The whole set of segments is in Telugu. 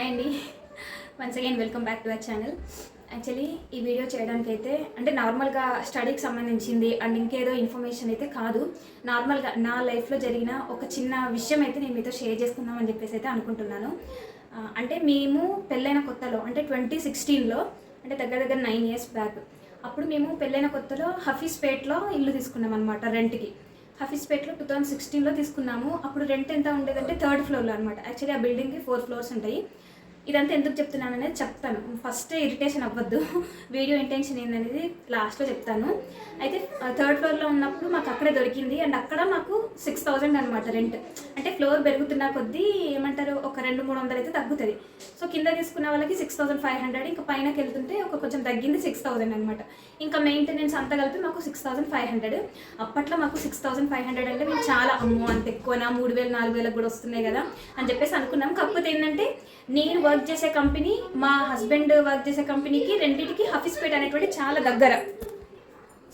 హాయ్ అండి. Once again welcome back to our channel actually ఈ వీడియో చేయడానికి అయితే అంటే నార్మల్గా స్టడీకి సంబంధించింది అండ్ ఇంకేదో ఇన్ఫర్మేషన్ అయితే కాదు. నార్మల్గా నా లైఫ్లో జరిగిన ఒక చిన్న విషయం అయితే నేను మీతో షేర్ చేసుకుందామని చెప్పేసి అయితే అనుకుంటున్నాను. అంటే మేము పెళ్ళైన కొత్తలో అంటే ట్వంటీ సిక్స్టీన్లో అంటే దగ్గర దగ్గర నైన్ ఇయర్స్ బ్యాక్ అప్పుడు మేము పెళ్ళైన కొత్తలో హఫీస్పేట్లో ఇల్లు తీసుకున్నాం అనమాట రెంట్కి. హఫీస్పేట్లో టూ థౌసండ్ సిక్స్టీన్లో తీసుకున్నాము. అప్పుడు రెంట్ ఎంత ఉండేదంటే థర్డ్ ఫ్లోర్లో అనమాట యాక్చువల్లీ ఆ బిల్డింగ్కి ఫోర్ ఫ్లోర్స్ ఉంటాయి. ఇదంతా ఎందుకు చెప్తున్నాను అనేది చెప్తాను. ఫస్ట్ ఇరిటేషన్ అవ్వద్దు. వీడియో ఇంటెన్షన్ ఏందనేది లాస్ట్లో చెప్తాను. అయితే థర్డ్ ఫ్లోర్లో ఉన్నప్పుడు మాకు అక్కడే దొరికింది. అండ్ అక్కడ మాకు సిక్స్ థౌజండ్ అనమాట రెంట్. అంటే ఫ్లోర్ పెరుగుతున్న కొద్దీ ఏమంటారు ఒక రెండు మూడు వందలు అయితే తగ్గుతుంది. సో కింద తీసుకున్న వాళ్ళకి సిక్స్ థౌసండ్ ఫైవ్ హండ్రెడ్ ఇంకా పైనకి వెళ్తుంటే ఒక కొంచెం తగ్గింది సిక్స్ థౌసండ్ అనమాట ఇంకా మెయింటెనెన్స్ అంతా కలిపి మాకు సిక్స్ థౌసండ్ ఫైవ్ హండ్రెడ్. అప్పట్లో మాకు సిక్స్ థౌసండ్ ఫైవ్ హండ్రెడ్ అంటే మేము చాలా అమ్మో అంత ఎక్కువనా? మూడు వేలు నాలుగు వేలకు కూడా వస్తున్నాయి కదా అని చెప్పేసి అనుకున్నాం. కాకపోతే ఏంటంటే నేను వర్క్ చేసే కంపెనీ మా హస్బెండ్ వర్క్ చేసే కంపెనీకి రెండింటికి హఫీస్పేట్ అనేటువంటి చాలా దగ్గర.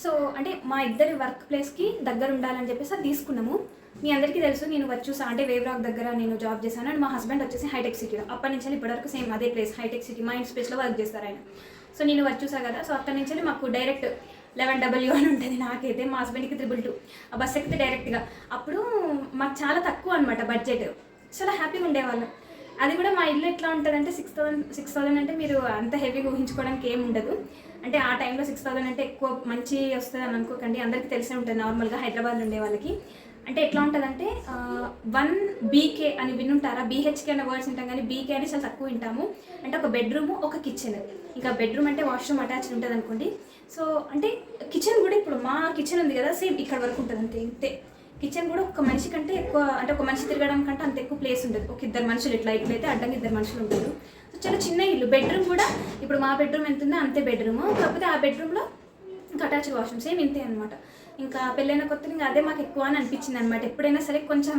సో అంటే మా ఇద్దరి వర్క్ ప్లేస్కి దగ్గర ఉండాలని చెప్పేసి అది తీసుకున్నాము. మీ అందరికీ తెలుసు నేను వచ్చి చూసా అంటే వేవ్రాక్ దగ్గర నేను జాబ్ చేశాను అండ్ మా హస్బెండ్ వచ్చేసి హైటెక్ సిటీలో అప్పటి నుంచి ఇప్పటివరకు సేమ్ అదే ప్లేస్ హైటెక్ సిటీ మైండ్ స్పేస్లో వర్క్ చేస్తారు ఆయన. సో నేను వచ్చి చూసా కదా సో అక్కడి నుంచి మాకు డైరెక్ట్ లెవెన్ డబ్ల్యూ అని ఉంటుంది నాకైతే మా హస్బెండ్కి త్రిబుల్ టూ ఆ బస్ ఎక్కితే డైరెక్ట్గా అప్పుడు మాకు చాలా తక్కువ అనమాట బడ్జెట్ చాలా హ్యాపీగా ఉండేవాళ్ళం. అది కూడా మా ఇల్లు ఎట్లా ఉంటుందంటే సిక్స్ థౌసండ్ సిక్స్ థౌసండ్ అంటే మీరు అంత హెవీగా ఊహించుకోవడానికి ఏమి ఉండదు. అంటే ఆ టైంలో సిక్స్ థౌసండ్ అంటే ఎక్కువ మంచి వస్తుంది అని అనుకోకండి. అందరికీ తెలిసే ఉంటుంది నార్మల్గా హైదరాబాద్లో ఉండే వాళ్ళకి. అంటే ఎట్లా ఉంటుందంటే వన్ బీకే అని వినుంటారా? బీహెచ్కే అనే వర్డ్స్ ఉంటాం కానీ బీకే అని చాలా తక్కువ వింటాము. అంటే ఒక బెడ్రూమ్ ఒక కిచెన్ ఇంకా బెడ్రూమ్ అంటే వాష్రూమ్ అటాచ్డ్ ఉంటుంది అనుకోండి సో అంటే కిచెన్ కూడా ఇప్పుడు మా కిచెన్ ఉంది కదా సేమ్ ఇక్కడ వరకు ఉంటుంది అంతే ఇంతే. కిచెన్ కూడా ఒక మనిషి కంటే ఎక్కువ అంటే ఒక మనిషి తిరగడం కంటే అంత ఎక్కువ ప్లేస్ ఉంటుంది ఒక ఇద్దరు మనుషులు ఇట్లా ఇట్లయితే అడ్డంగా ఇద్దరు మనుషులు ఉంటారు. సో చాలా చిన్న ఇల్లు. బెడ్రూమ్ కూడా ఇప్పుడు మా బెడ్రూమ్ ఎంత ఉందో అంతే బెడ్రూమ్ కాకపోతే ఆ బెడ్రూమ్లో ఇంకా అటాచ్డ్ వాష్రూమ్ సేమ్ ఇంతే అనమాట ఇంకా పెళ్ళైన కొత్త ఇంకా అదే మాకు ఎక్కువ అని అనిపించింది అనమాట ఎప్పుడైనా సరే కొంచెం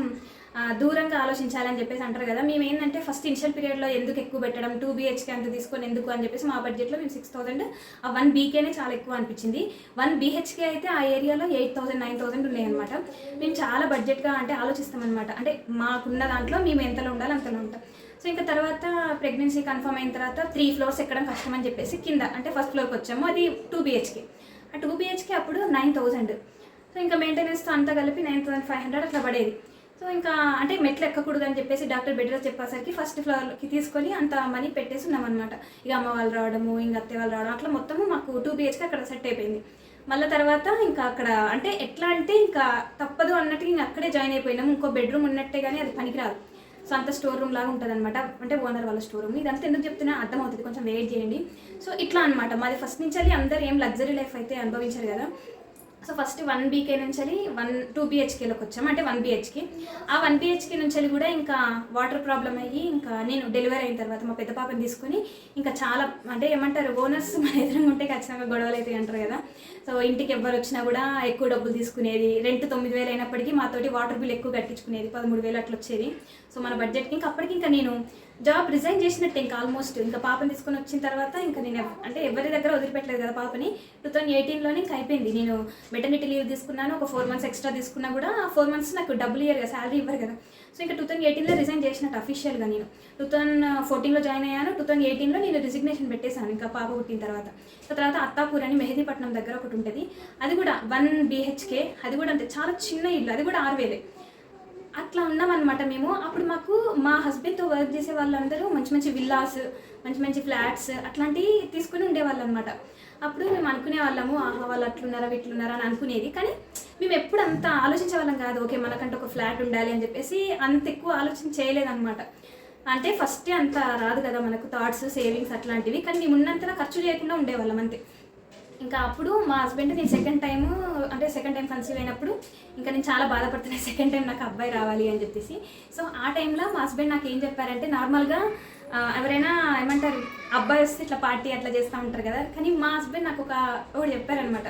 దూరంగా ఆలోచించాలని చెప్పేసి అంటారు కదా. మేము ఏంటంటే ఫస్ట్ ఇనిషియల్ పీరియడ్లో ఎందుకు ఎక్కువ పెట్టడం టూ బీహెచ్కే అంత తీసుకొని ఎందుకు అని చెప్పేసి మా బడ్జెట్లో మేము సిక్స్ థౌసండ్ ఆ వన్ బీకేనే చాలా ఎక్కువ అనిపించింది. వన్ బీహెచ్కే అయితే ఆ ఏరియాలో ఎయిట్ థౌసండ్ నైన్ థౌసండ్ ఉన్నాయన్నమాట. మేము చాలా బడ్జెట్గా అంటే ఆలోచిస్తామన్నమాట. అంటే మాకున్న దాంట్లో మేము ఎంతలో ఉండాలి అంతలో ఉంటాం. సో ఇంకా తర్వాత ప్రెగ్నెన్సీ కన్ఫర్మ్ అయిన తర్వాత త్రీ ఫ్లోర్స్ ఎక్కడం కష్టం అని చెప్పేసి కింద అంటే ఫస్ట్ ఫ్లోర్కి వచ్చాము. అది టూ బీహెచ్కే ఆ టూ బీహెచ్కే అప్పుడు నైన్ థౌసండ్ సో ఇంకా మెయింటెనెన్స్తో అంతా కలిపి నైన్ థౌసండ్ ఫైవ్ హండ్రెడ్ అట్లా పడేది. సో ఇంకా అంటే మెట్లు ఎక్కకూడదు అని చెప్పేసి డాక్టర్ బెడ్ రెస్ట్ చెప్పేసరికి ఫస్ట్ ఫ్లోర్కి తీసుకొని అంత మనీ పెట్టేసి ఉన్నామన్నమాట. ఇక అమ్మ వాళ్ళు రావడము ఇంకా అత్తయ్య వాళ్ళు రావడం అట్లా మొత్తము మాకు టూ బీహెచ్కే అక్కడ సెట్ అయిపోయింది. మళ్ళీ తర్వాత ఇంకా అక్కడ అంటే ఎట్లా అంటే ఇంకా తప్పదు అన్నట్టు ఇంకా అక్కడే జాయిన్ అయిపోయినాము. ఇంకో బెడ్రూమ్ ఉన్నట్టే కానీ అది పనికిరాదు. సో అంత స్టోర్ రూమ్ లాగా ఉంటుంది అనమాట అంటే ఓనర్ వాళ్ళ స్టోర్ రూమ్. ఇదంతా ఎందుకు చెప్తున్నా అర్థమవుతుంది. కొంచెం వెయిట్ చేయండి. సో ఇట్లా అనమాట మాది ఫస్ట్ నుంచి అందరూ ఏం లగ్జరీ లైఫ్ అయితే అనుభవించారు కదా. సో ఫస్ట్ వన్ బీకే నుంచి వన్ టూ బిహెచ్కేలోకి వచ్చాం. అంటే వన్ బిహెచ్కే. ఆ వన్ బిహెచ్కే నుంచి కూడా ఇంకా వాటర్ ప్రాబ్లం అయ్యి ఇంకా నేను డెలివరీ అయిన తర్వాత మా పెద్ద పాపని తీసుకొని ఇంకా చాలా అంటే ఏమంటారు ఓనర్స్ మన ఎదురుగా ఉంటే ఖచ్చితంగా గొడవలు అయితే అంటారు కదా. సో ఇంటికి ఎవరు వచ్చినా కూడా ఎక్కువ డబ్బులు తీసుకునేది రెంట్ తొమ్మిది వేలు అయినప్పటికీ మాతోటి వాటర్ బిల్ ఎక్కువ కట్టించుకునేది పదమూడు వేలు అట్లా వచ్చేది. సో మన బడ్జెట్కి ఇంకా అప్పటికి ఇంకా నేను జాబ్ రిజైన్ చేసినట్టు ఇంకా ఆల్మోస్ట్ ఇంకా పాపని తీసుకొని వచ్చిన తర్వాత ఇంకా నేను అంటే ఎవరి దగ్గర వదిలిపెట్టలేదు కదా పాపని. టూ థౌజండ్ ఎయిటీన్లోనే ఇంకా అయిపోయింది. నేను మెటర్నిటీ లీవ్ తీసుకున్నాను ఒక ఫోర్ మంత్స్ ఎక్స్ట్రా తీసుకున్నా కూడా ఆ ఫోర్ మంత్స్ నాకు డబ్బులు ఇయర్ కదా శాలరీ ఇవ్వరు కదా. సో ఇంకా టూ థౌజండ్ ఎయిటీన్లో రిజైన్ చేసినట్టు అఫీషియల్గా నేను. టూ థౌసండ్ ఫోర్టీన్లో జాయిన్ అయ్యాను టూ థౌజండ్ ఎయిటీన్లో నేను రిజిగ్నేషన్ పెట్టేశాను ఇంకా పాప పుట్టిన తర్వాత. తర్వాత అత్తాపూర్ అని మెహదీపట్నం దగ్గర ఒకటి ఉంటుంది. అది కూడా వన్ బీహెచ్కే అది కూడా అంతే చాలా చిన్న ఇల్లు అది కూడా ఆరు వేలే. అట్లా ఉన్నామన్నమాట మేము. అప్పుడు మాకు మా హస్బెండ్తో వర్క్ చేసే వాళ్ళందరూ మంచి మంచి విల్లాస్ మంచి మంచి ఫ్లాట్స్ అట్లాంటివి తీసుకుని ఉండేవాళ్ళు అనమాట అప్పుడు మేము అనుకునే వాళ్ళము ఆహా వాళ్ళు అట్లున్నారా ఇట్లున్నారా అని అనుకునేది. కానీ మేము ఎప్పుడు అంత ఆలోచించే వాళ్ళం కాదు. ఓకే మనకంటే ఒక ఫ్లాట్ ఉండాలి అని చెప్పేసి అంత ఎక్కువ ఆలోచన చేయలేదన్నమాట. అంటే ఫస్టే అంత రాదు కదా మనకు థాట్స్ సేవింగ్స్ అట్లాంటివి. కానీ మేము ఉన్నంతలా ఖర్చు చేయకుండా ఉండేవాళ్ళం అంతే. ఇంకా అప్పుడు మా హస్బెండ్ నేను సెకండ్ టైం అంటే సెకండ్ టైం కన్సీవ్ అయినప్పుడు ఇంకా నేను చాలా బాధపడుతున్నాను సెకండ్ టైం నాకు అబ్బాయి రావాలి అని చెప్పేసి. సో ఆ టైంలో మా హస్బెండ్ నాకు ఏం చెప్పారంటే నార్మల్గా ఎవరైనా ఏమంటారు అబ్బాయి వస్తే ఇట్లా పార్టీ అట్లా చేస్తూ ఉంటారు కదా కానీ మా హస్బెండ్ నాకు ఒక ఒకటి చెప్పారనమాట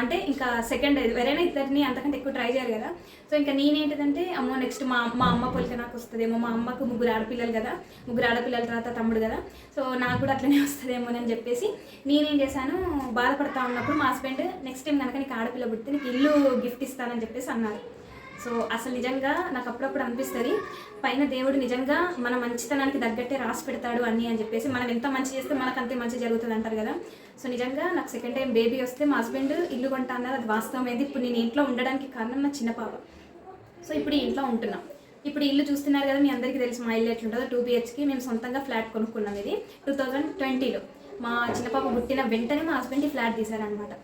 అంటే ఇంకా సెకండ్ ఎవరైనా ఇద్దరిని అంతకంటే ఎక్కువ ట్రై చేయరు కదా. సో ఇంకా నేనేంటిదంటే అమ్మో నెక్స్ట్ మా మా అమ్మ పోలిక నాకు వస్తుందేమో. మా అమ్మకు ముగ్గురు ఆడపిల్లలు కదా. ముగ్గురు ఆడపిల్లల తర్వాత తమ్ముడు కదా. సో నాకు కూడా అట్లనే వస్తుందేమో అని చెప్పేసి నేనేం చేశాను బాధపడతా ఉన్నప్పుడు మా హస్బెండ్ నెక్స్ట్ టైం కనుక నీకు ఆడపిల్ల పుడితే నీకు ఇల్లు గిఫ్ట్ ఇస్తానని చెప్పేసి అన్నారు. సో అసలు నిజంగా నాకు అప్పుడప్పుడు అనిపిస్తుంది పైన దేవుడు నిజంగా మన మంచితనానికి తగ్గట్టే రాసి పెడతాడు అని అని చెప్పేసి మనం ఎంత మంచి చేస్తే మనకు అంతే మంచి జరుగుతుంది అంటారు కదా. సో నిజంగా నాకు సెకండ్ టైం బేబీ వస్తే మా హస్బెండ్ ఇల్లు కొంటా అన్నారు అది వాస్తవమైంది. ఇప్పుడు నేను ఇంట్లో ఉండడానికి కారణం నా చిన్న పాప. సో ఇప్పుడు ఇంట్లో ఉంటున్నాం. ఇప్పుడు ఇల్లు చూస్తున్నారు కదా మీ అందరికీ తెలుసు మా ఇల్లు ఎట్లుంటుందో. టూ బిహెచ్కి మేము సొంతంగా ఫ్లాట్ కొనుక్కున్నాం ఇది టూ థౌజండ్ ట్వంటీలో మా చిన్న పాప పుట్టిన వెంటనే మా హస్బెండ్ ఫ్లాట్ తీశారనమాట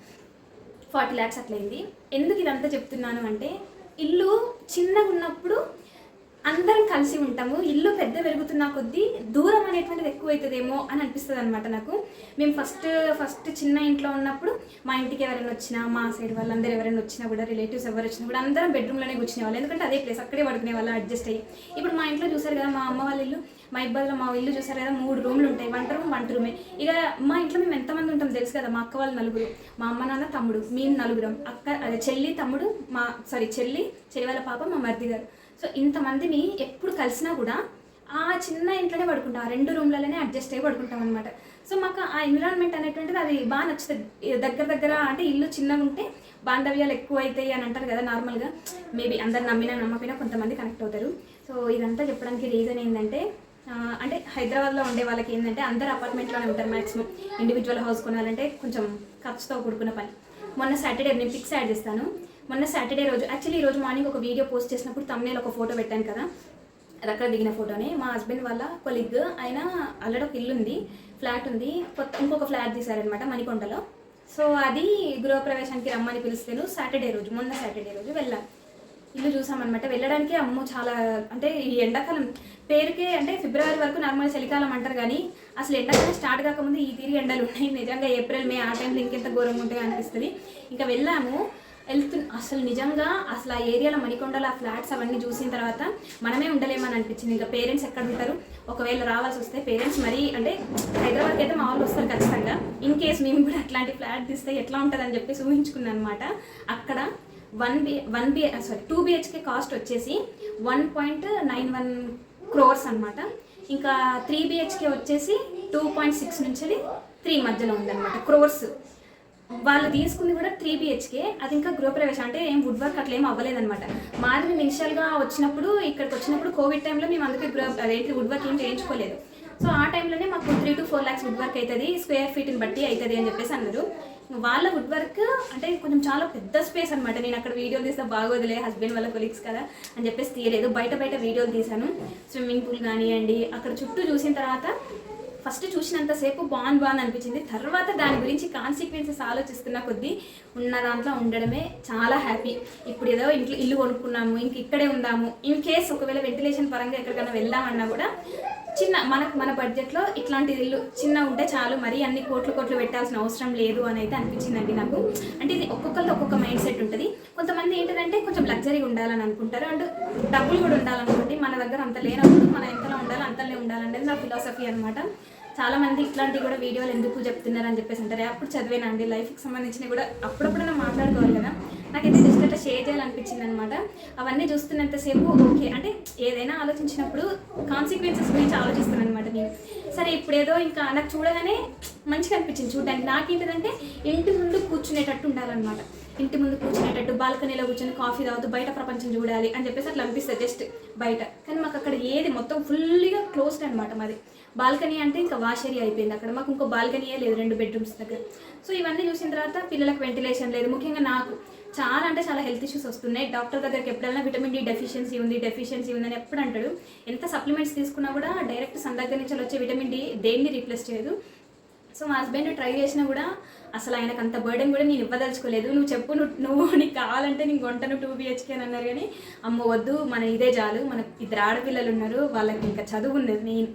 ఫార్టీ ల్యాక్స్ అట్లయింది. ఎందుకు ఇదంతా చెప్తున్నాను అంటే ఇల్లు చిన్నగా ఉన్నప్పుడు అందరం కలిసి ఉంటాము. ఇల్లు పెద్ద పెరుగుతున్న కొద్దీ దూరం అనేటువంటిది ఎక్కువైతుందేమో అని అనిపిస్తుంది అనమాట నాకు. మేము ఫస్ట్ ఫస్ట్ చిన్న ఇంట్లో ఉన్నప్పుడు మా ఇంటికి ఎవరైనా వచ్చినా మా సైడ్ వాళ్ళందరూ ఎవరైనా వచ్చినా కూడా రిలేటివ్స్ ఎవరు వచ్చినా కూడా అందరం బెడ్రూమ్లోనే కూర్చునే వాళ్ళు ఎందుకంటే అదే ప్లేస్ అక్కడే పడుకునే వాళ్ళు అడ్జస్ట్ అయ్యి. ఇప్పుడు మా ఇంట్లో చూసారు కదా మా అమ్మ వాళ్ళ ఇల్లు మా ఇబ్బందులు మా ఇల్లు చూసారు కదా మూడు రూమ్లు ఉంటాయి. వంట రూమ్ వంట రూమే. ఇక మా ఇంట్లో మేము ఎంతమంది ఉంటాం తెలుసు కదా మా అక్క వాళ్ళు నలుగురు మా అమ్మ నాన్న తమ్ముడు మేము నలుగురం. అక్క అదే చెల్లి తమ్ముడు మా సారీ చెల్లి చెల్లి వాళ్ళ పాప మా మరిది గారు. సో ఇంతమందిని ఎప్పుడు కలిసినా కూడా ఆ చిన్న ఇంట్లోనే పడుకుంటాం. ఆ రెండు రూమ్లలోనే అడ్జస్ట్ అయ్యి పడుకుంటాం అనమాట సో మాకు ఆ ఎన్విరాన్మెంట్ అనేటువంటిది అది బాగా నచ్చుతుంది. దగ్గర దగ్గర అంటే ఇల్లు చిన్నగా ఉంటే బాంధవ్యాలు ఎక్కువ అవుతాయి అని అంటారు కదా నార్మల్గా మేబీ అందరు నమ్మినా నమ్మకపోయినా కొంతమంది కనెక్ట్ అవుతారు. సో ఇదంతా చెప్పడానికి రీజన్ ఏంటంటే అంటే హైదరాబాద్లో ఉండే వాళ్ళకి ఏంటంటే అందరు అపార్ట్మెంట్లోనే ఉంటారు మ్యాక్సిమం ఇండివిజువల్ హౌస్ కొనాలంటే కొంచెం ఖర్చుతో కూడుకున్న పని. మొన్న సాటర్డే నేను పిక్స్ యాడ్ చేస్తాను. మొన్న సాటర్డే రోజు యాక్చువల్లీ ఈ రోజు మార్నింగ్ ఒక వీడియో పోస్ట్ చేసినప్పుడు తమ్నేల్ ఒక ఫోటో పెట్టాను కదా. అది అక్కడ దిగిన ఫోటోనే మా హస్బెండ్ వాళ్ళ కొలిగ్ ఆయన ఆల్రెడీ ఒక ఇల్లు ఉంది ఫ్లాట్ ఉంది. కొత్త ఇంకొక ఫ్లాట్ తీశారనమాట మణికొండలో. సో అది గృహప్రవేశానికి రమ్మని పిలిస్తేను సాటర్డే రోజు మొన్న సాటర్డే రోజు వెళ్ళాను. ఇల్లు చూసామన్నమాట. వెళ్ళడానికి అమ్మో చాలా అంటే ఈ ఎండాకాలం పేరుకే అంటే ఫిబ్రవరి వరకు నార్మల్ చలికాలం అంటారు కానీ అసలు ఎండాకాలం స్టార్ట్ కాకముందు ఈ తీరి ఎండలు ఉన్నాయి. నిజంగా ఏప్రిల్ మే ఆ టైంలో ఇంకెంత ఘోరంగా ఉంటాయి అనిపిస్తుంది. ఇంకా వెళ్ళాము. వెళ్తు అసలు నిజంగా అసలు ఆ ఏరియాలో మణికొండలో ఆ ఫ్లాట్స్ అవన్నీ చూసిన తర్వాత మనమే ఉండలేమని అనిపించింది. ఇంకా పేరెంట్స్ ఎక్కడ ఉంటారు? ఒకవేళ రావాల్సి వస్తే పేరెంట్స్ మరీ అంటే హైదరాబాద్కి అయితే మా వాళ్ళు వస్తారు ఖచ్చితంగా. ఇన్ కేస్ మేము కూడా అట్లాంటి ఫ్లాట్ తీస్తే ఎట్లా ఉంటుందని చెప్పేసి ఊహించుకున్నాను అనమాట అక్కడ one B one B sorry two BHK cost వచ్చేసి one point nine one crores అనమాట ఇంకా త్రీ బిహెచ్కే వచ్చేసి టూ పాయింట్ సిక్స్ నుంచి త్రీ మధ్యలో ఉందన్నమాట క్రోర్స్ వాళ్ళు తీసుకుంది కూడా త్రీ బిహెచ్కే అది ఇంకా గృహప్రవేశం. అంటే ఏం వుడ్ వర్క్ అట్లా ఏం అవ్వలేదన్నమాట. మాది మేము ఇనిషియల్గా వచ్చినప్పుడు ఇక్కడికి వచ్చినప్పుడు కోవిడ్ టైంలో మేము అందుకే గృహ అదేంటి వుడ్ వర్క్ ఏం చేయించుకోలేదు. సో ఆ టైంలోనే మాకు three to four lakhs wood work అవుతుంది స్క్వేర్ ఫీట్ని బట్టి అవుతుంది అని చెప్పేసి అన్నారు. వాళ్ళ వుడ్ వర్క్ అంటే కొంచెం చాలా పెద్ద స్పేస్ అనమాట నేను అక్కడ వీడియోలు తీస్తే బాగోదులే హస్బెండ్ వాళ్ళ కొలీగ్స్ కదా అని చెప్పేసి తీయలేదు. బయట బయట వీడియోలు తీశాను. స్విమ్మింగ్ పూల్ కానివ్వండి అక్కడ చుట్టూ చూసిన తర్వాత ఫస్ట్ చూసినంతసేపు బాగుంది బాగుంది అనిపించింది. తర్వాత దాని గురించి కాన్సిక్వెన్సెస్ ఆలోచిస్తున్న కొద్దీ ఉన్న దాంట్లో ఉండడమే చాలా హ్యాపీ ఇప్పుడు ఏదో ఇంట్లో ఇల్లు కొనుక్కున్నాము ఇంక ఇక్కడే ఉందాము. ఇన్ కేస్ ఒకవేళ వెంటిలేషన్ పరంగా ఎక్కడికైనా వెళ్దామన్నా కూడా చిన్న మనకు మన బడ్జెట్లో ఇట్లాంటి ఇల్లు చిన్న ఉంటే చాలు మరి అన్ని కోట్లు కోట్లు పెట్టాల్సిన అవసరం లేదు అని అయితే అనిపించిందండి నాకు. అంటే ఇది ఒక్కొక్కరితో ఒక్కొక్క మైండ్ సెట్ ఉంటుంది. కొంతమంది ఏంటంటే కొంచెం లగ్జరీగా ఉండాలని అనుకుంటారు. అండ్ డబ్బులు కూడా ఉండాలనుకోండి మన దగ్గర అంత లేనప్పుడు మన ఎంతలో ఉండాలి అంతలో ఉండాలనేది నా ఫిలాసఫీ అనమాట చాలామంది ఇట్లాంటి ఇట్లాంటివి కూడా వీడియోలు ఎందుకు చెప్తున్నారు అని చెప్పేసి అంటారు. అప్పుడు చదివేనండి. లైఫ్కి సంబంధించినవి కూడా అప్పుడప్పుడు మాట్లాడుకోవాలి కదా. నాకైతే జస్ట్ అట్లా షేర్ చేయాలనిపించింది అనమాట అవన్నీ చూస్తున్నంతసేపు ఓకే అంటే ఏదైనా ఆలోచించినప్పుడు కాన్సిక్వెన్సెస్ గురించి ఆలోచిస్తాను అనమాట నేను. సరే ఇప్పుడు ఏదో ఇంకా నాకు చూడగానే మంచిగా అనిపించింది చూడడానికి. నాకేంటిదంటే ఇంటి ముందు కూర్చునేటట్టు ఉండాలన్నమాట. ఇంటి ముందు కూర్చునేటట్టు బాల్కనీలో కూర్చొని కాఫీ తాగుతూ బయట ప్రపంచం చూడాలి అని చెప్పేసి అట్లా అనిపిస్తుంది జస్ట్ బయట. కానీ మాకు అక్కడ ఏది మొత్తం ఫుల్గా క్లోజ్డ్ అనమాట మాది. బాల్కనీ అంటే ఇంకా వాషరీ అయిపోయింది అక్కడ. మాకు ఇంకో బాల్కనీయే లేదు రెండు బెడ్రూమ్స్ దగ్గర. సో ఇవన్నీ చూసిన తర్వాత పిల్లలకు వెంటిలేషన్ లేదు. ముఖ్యంగా నాకు. చాలా అంటే చాలా హెల్త్ ఇష్యూస్ వస్తున్నాయి. డాక్టర్ దగ్గరికి ఎప్పుడైనా విటమిన్ డి డెఫిషియన్సీ ఉంది డెఫిషియన్సీ ఉందని ఎప్పుడు అంటాడు. ఎంత సప్లిమెంట్స్ తీసుకున్నా కూడా డైరెక్ట్ సన్ దగ్గర నుంచి వచ్చే విటమిన్ డి దేన్ని రీప్లేస్ చేయదు. సో మా హస్బెండ్ ట్రై చేసినా కూడా అసలు ఆయనకు అంత బర్డెన్ కూడా నేను ఇవ్వదలుచుకోలేదు. నువ్వు చెప్పు నువ్వు నీకు కావాలంటే నీకు వంటను టూ బిహెచ్కే అని అన్నారు కానీ అమ్మ వద్దు మన ఇదే చాలు. మన ఇద్దరు ఆడపిల్లలు ఉన్నారు వాళ్ళకి ఇంకా చదువు ఉంది. మెయిన్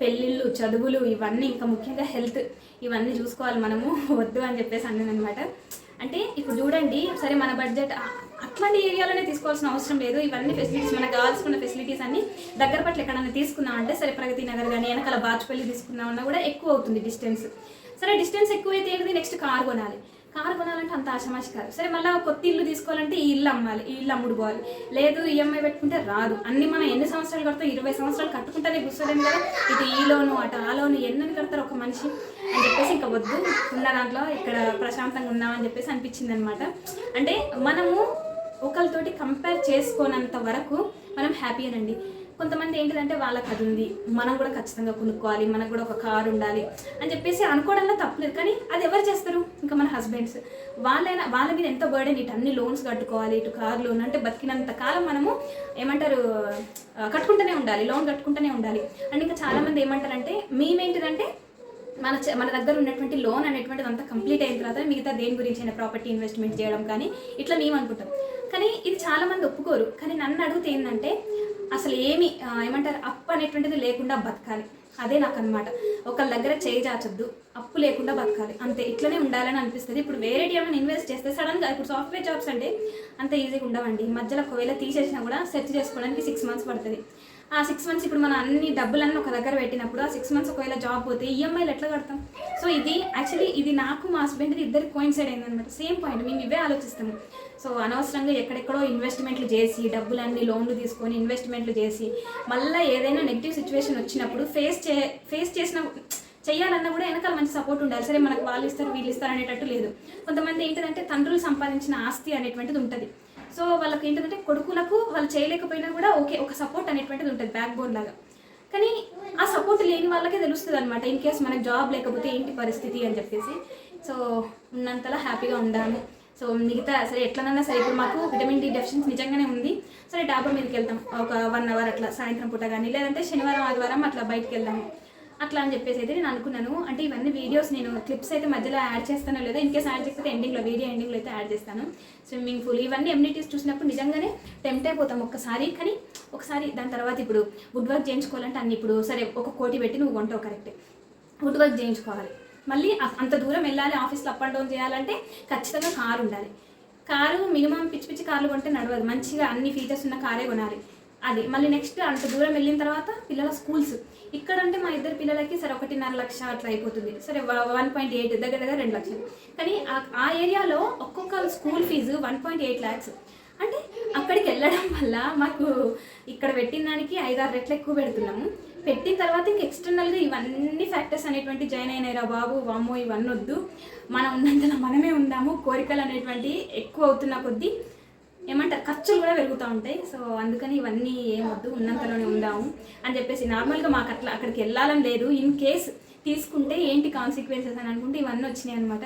పెళ్ళిళ్ళు చదువులు ఇవన్నీ ఇంకా ముఖ్యంగా హెల్త్ ఇవన్నీ చూసుకోవాలి మనము. వద్దు అని చెప్పేసి అన్నాను అనమాట అంటే ఇప్పుడు చూడండి సరే మన బడ్జెట్ అట్లాంటి ఏరియాలోనే తీసుకోవాల్సిన అవసరం లేదు. ఇవన్నీ ఫెసిలిటీస్ మనకు కావాల్సిన ఫెసిలిటీస్ అన్ని దగ్గర పట్ల ఎక్కడైనా తీసుకున్నాం అంటే సరే ప్రగతి నగర్ కానీ వెనకాల బాచుపల్లి తీసుకున్నామన్నా కూడా ఎక్కువ అవుతుంది డిస్టెన్స్ సరే డిస్టెన్స్ ఎక్కువైతే ఏంటి నెక్స్ట్ కార్ కొనాలి. కారు కొనాలంటే అంత ఆశమాషి కాదు. సరే మళ్ళీ కొత్త ఇల్లు తీసుకోవాలంటే ఈ ఇల్లు అమ్మాలి ఈ ఇల్లు అమ్ముడుకోవాలి లేదు ఈఎంఐ పెట్టుకుంటే రాదు. అన్ని మనం ఎన్ని సంవత్సరాలు కడతాం? ఇరవై సంవత్సరాలు కట్టుకుంటేనే కూర్చోలేం కదా. ఇటు ఈ లోను అటు ఆ లోను ఎన్నని కడతారు ఒక మనిషి? అని చెప్పేసి ఇంకా వద్దు. ఉన్న దాంట్లో ఇక్కడ ప్రశాంతంగా ఉందామని చెప్పేసి అనిపించింది అనమాట అంటే మనము ఒకరితోటి కంపేర్ చేసుకోనంత వరకు మనం హ్యాపీయేనండి కొంతమంది ఏంటిదంటే వాళ్ళకి అది ఉంది మనం కూడా ఖచ్చితంగా కొనుక్కోవాలి మనకు కూడా ఒక కారు ఉండాలి అని చెప్పేసి అనుకోవడంలో తప్పలేదు. కానీ అది ఎవరు చేస్తారు? ఇంకా మన హస్బెండ్స్. వాళ్ళైనా వాళ్ళ మీద ఎంత బర్డెన్ ఇటు అన్ని లోన్స్ కట్టుకోవాలి ఇటు కార్ లోన్ అంటే బతికినంత కాలం మనము ఏమంటారు కట్టుకుంటూనే ఉండాలి లోన్ కట్టుకుంటూనే ఉండాలి. అండ్ ఇంకా చాలామంది ఏమంటారంటే మేమేంటిదంటే మన చ- మన దగ్గర ఉన్నటువంటి లోన్ అనేటువంటిది అంతా కంప్లీట్ అయిన తర్వాత మిగతా దేని గురించి అయినా ప్రాపర్టీ ఇన్వెస్ట్మెంట్ చేయడం కానీ ఇట్లా మేము అనుకుంటాం కానీ ఇది చాలామంది ఒప్పుకోరు. కానీ నన్ను అడిగితే ఏంటంటే అసలు ఏమి ఏమంటారు అప్పు అనేటువంటిది లేకుండా బతకాలి. అదే నాకు అనమాట ఒకళ్ళ దగ్గర చేయి చాచొద్దు అప్పు లేకుండా బతకాలి. అంతే ఇట్లనే ఉండాలని అనిపిస్తుంది. ఇప్పుడు వేరే ఏమైనా ఇన్వెస్ట్ చేస్తే సడన్గా ఇప్పుడు సాఫ్ట్వేర్ జాబ్స్ అంటే అంత ఈజీగా ఉండవండి. మధ్యలో ఒకవేళ తీసేసినా కూడా సెర్చ్ చేసుకోవడానికి సిక్స్ మంత్స్ పడుతుంది. ఆ సిక్స్ మంత్స్ ఇప్పుడు మనం అన్ని డబ్బులన్నీ ఒక దగ్గర పెట్టినప్పుడు ఆ సిక్స్ మంత్స్ ఒకవేళ జాబ్ పోతే ఈఎంఐలు ఎట్లా కడతాం? సో ఇది యాక్చువల్లీ ఇది నాకు మా హస్బెండ్ ఇద్దరు కోయిన్సైడ్ అయిందనమాట సేమ్ పాయింట్ మేము ఇవే ఆలోచిస్తాము. సో అనవసరంగా ఎక్కడెక్కడో ఇన్వెస్ట్మెంట్లు చేసి డబ్బులన్నీ లోన్లు తీసుకొని ఇన్వెస్ట్మెంట్లు చేసి మళ్ళీ ఏదైనా నెగిటివ్ సిచ్యువేషన్ వచ్చినప్పుడు ఫేస్ చే ఫేస్ చేసిన చేయాలన్నా కూడా వెనకాల మంచి సపోర్ట్ ఉండాలి. సరే మనకు వాళ్ళు ఇస్తారు వీళ్ళు ఇస్తారు అనేటట్టు లేదు. కొంతమంది ఏంటంటే తండ్రులు సంపాదించిన ఆస్తి అనేటువంటిది ఉంటుంది. సో వాళ్ళకి ఏంటంటే కొడుకులకు వాళ్ళు చేయలేకపోయినా కూడా ఓకే ఒక సపోర్ట్ అనేటువంటిది ఉంటుంది బ్యాక్ బోన్ లాగా. కానీ ఆ సపోర్ట్ లేని వాళ్ళకే తెలుస్తుంది అనమాట ఇన్ కేస్ మనకు జాబ్ లేకపోతే ఏంటి పరిస్థితి అని చెప్పేసి. సో ఉన్నంతలా హ్యాపీగా ఉండాము సో మిగతా సరే ఎట్లనన్నా సరే ఇప్పుడు మాకు విటమిన్ డి డెఫిషియన్స్ నిజంగానే ఉంది. సరే డాబా మీదకి వెళ్తాం ఒక వన్ అవర్ అట్లా సాయంత్రం పూట కానీ లేదంటే శనివారం ఆదివారం అట్లా బయటకు వెళ్దాము. అట్లా అని చెప్పేసి అయితే నేను అనుకున్నాను. అంటే ఇవన్నీ వీడియోస్ నేను క్లిప్స్ అయితే మధ్యలో యాడ్ చేస్తానో లేదో ఇన్కేస్ యాడ్ చేస్తే ఎండింగ్లో వీడియో ఎండింగ్లో అయితే యాడ్ చేస్తాను. స్విమ్మింగ్ పూల్ ఇవన్నీ ఎమ్యూనిటీస్ చూసినప్పుడు నిజంగానే టెంప్ట్ అయిపోతాం ఒక్కసారి. కానీ ఒకసారి దాని తర్వాత ఇప్పుడు వుడ్ వర్క్ చేయించుకోవాలంటే అన్ని ఇప్పుడు సరే ఒక కోటి పెట్టి నువ్వు కొంటావు కరెక్టే వుడ్ వర్క్ చేయించుకోవాలి. మళ్ళీ అంత దూరం వెళ్ళాలి ఆఫీస్లో అప్ అండ్ డౌన్ చేయాలంటే ఖచ్చితంగా కారు ఉండాలి. కారు మినిమం పిచ్చి పిచ్చి కార్లు కొంటే నడవదు. మంచిగా అన్ని ఫీచర్స్ ఉన్న కారే కొనాలి. అది మళ్ళీ నెక్స్ట్ అంత దూరం వెళ్ళిన తర్వాత పిల్లల స్కూల్స్ ఇక్కడ అంటే మా ఇద్దరు పిల్లలకి సరే ఒకటిన్నర లక్ష అట్లా అయిపోతుంది. సరే వన్ పాయింట్ ఎయిట్ దగ్గర దగ్గర రెండు లక్షలు. కానీ ఆ- ఆ ఏరియాలో ఒక్కొక్క school fees one point eight lakhs అంటే అక్కడికి వెళ్ళడం వల్ల మాకు ఇక్కడ పెట్టిన దానికి ఐదారు రెట్లు ఎక్కువ పెడుతున్నాము. పెట్టిన తర్వాత ఇంక ఎక్స్టర్నల్గా ఇవన్నీ ఫ్యాక్టర్స్ అనేటువంటి జాయిన్ అయినాయిరా బాబు వామ్మో ఇవన్నీ వద్దు మనం ఉన్నంతలో మనమే ఉందాము. కోరికలు అనేటువంటి ఎక్కువ అవుతున్న కొద్దీ ఏమంటారు? ఖర్చులు కూడా పెరుగుతూ ఉంటాయి. సో అందుకని ఇవన్నీ ఏమొద్దు ఉన్నంతలోనే ఉందాము అని చెప్పేసి నార్మల్గా మాకు అట్లా అక్కడికి వెళ్ళాలని లేదు. ఇన్ కేస్ తీసుకుంటే ఏంటి కాన్సిక్వెన్సెస్ అని అనుకుంటే ఇవన్నీ వచ్చినాయి అనమాట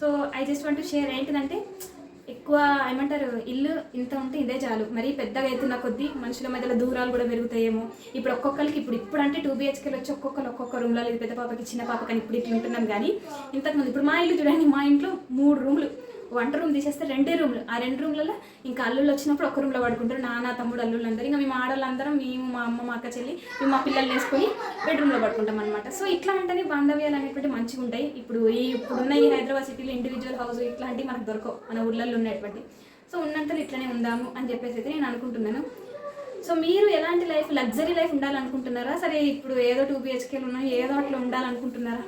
so I just want share ఏంటిదంటే ఎక్కువ ఏమంటారు ఇల్లు ఇంత ఉంటే ఇదే చాలు. మరీ పెద్దగా అవుతున్న కొద్దీ మనుషుల మధ్యలో దూరాలు కూడా పెరుగుతాయేమో. ఇప్పుడు ఒక్కొక్కరికి ఇప్పుడు ఇప్పుడు అంటే టూ బిహెచ్కేలు వచ్చి ఒక్కొక్కరు ఒక్కొక్క రూమ్లో లేదు పెద్ద పాపకి చిన్న పాపకి అని ఇప్పుడు ఇట్లా ఉంటున్నాం కానీ ఇంతకుముందు ఇప్పుడు మా ఇల్లు చూడండి మా ఇంట్లో మూడు రూమ్లు. వంట రూమ్ తీసేస్తే రెండే రూమ్లు. ఆ రెండు రూమ్లలో ఇంకా అల్లుళ్ళు వచ్చినప్పుడు ఒక రూమ్లో పడుకుంటారు. నాన్న తమ్ముడు అల్లుళ్ళు అందరూ ఇంకా మేము ఆడవాళ్ళందరం మేము మా అమ్మ మా అక్క చెల్లి మేము మా పిల్లల్ని వేసుకొని బెడ్రూమ్లో పడుకుంటాం అనమాట సో ఇట్లా అంటేనే బాంధవ్యాలు అనేటువంటి మంచిగా ఉంటాయి. ఇప్పుడు ఈ ఇప్పుడున్న ఈ హైదరాబాద్ సిటీలో ఇండివిజువల్ హౌస్ ఇట్లాంటివి మనకు దొరకవు. మన ఊళ్ళల్లో ఉన్నటువంటి. సో ఉన్నంతలో ఇట్లనే ఉందాము అని చెప్పేసి అయితే నేను అనుకుంటున్నాను. సో మీరు ఎలాంటి లైఫ్ లగ్జరీ లైఫ్ ఉండాలనుకుంటున్నారా? సరే ఇప్పుడు ఏదో టూ బిహెచ్కేలు ఉన్నాయి ఏదో అట్లా ఉండాలనుకుంటున్నారా?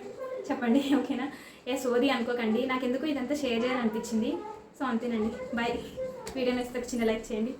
చెప్పండి ఓకేనా? ఏ సోది అనుకోకండి. నాకు ఎందుకు ఇదంతా షేర్ చేయాలనిపించింది. సో అంతేనండి. బాయ్. వీడియో నచ్చితే చిన్న లైక్ చేయండి.